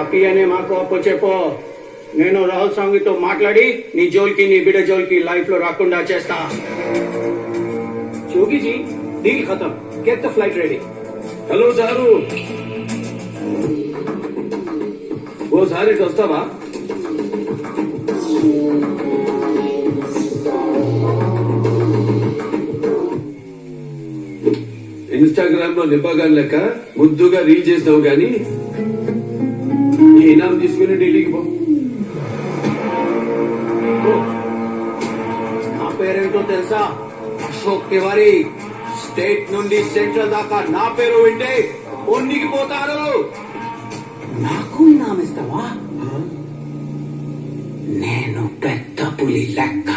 Copy అనే మాకు అప్పు చెప్పు. నేను రాహుల్ స్వామితో మాట్లాడి నీ జోలికి నీ బిడ్డ జోలికి లైఫ్లో రాకుండా చేస్తా. జోగిజీ డీల్ ఖతం. Get the flight ready hello sir. ఓసారి ఇటు వస్తావా? ఇన్స్టాగ్రామ్లో నిపాగాన్ లెక్క ముద్దుగా రీల్ చేస్తావు గాని ఈ ఇనాం తీసుకుని ఢిల్లీకి పో. నా పేరేంటో తెలుసా? అశోక్ తివారీ స్టేట్ నుండి సెంట్రల్ దాకా నా పేరు వింటే పొందికిపోతారు నాకు నామిస్తావా? నేను పెద్ద పులి లెక్క.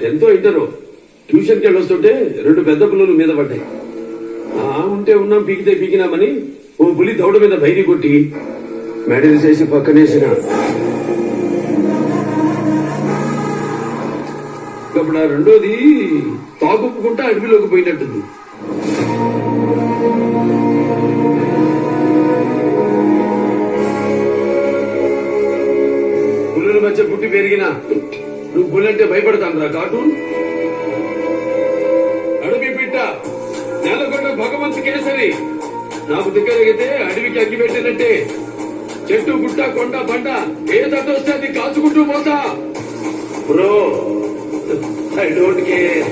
Tenth inter. ట్యూషన్కి వెళ్ళి వస్తుంటే రెండు పెద్ద పుల్లలు మీద పడ్డాయి. ఆ ఉంటే ఉన్నాం పీకితే పీకినామని ఓ పులి దౌడ మీద బయటి కొట్టి మెడలు చేసి పక్కనేసిన. అప్పుడు ఆ రెండోది తాగుప్పుకుంటా అడవిలోకి పోయినట్టుంది. పులుల మధ్య పుట్టి పెరిగిన. నువ్వు పులంటే భయపడతాను రా కార్టూన్? కేసరి నాకు దగ్గరైతే అడవికి అగ్గి పెట్టినట్టే చెట్టు గుట్ట కొండ బండ ఏ తట్టు వస్తే అది కాచుకుంటూ పోతా. Bro I don't care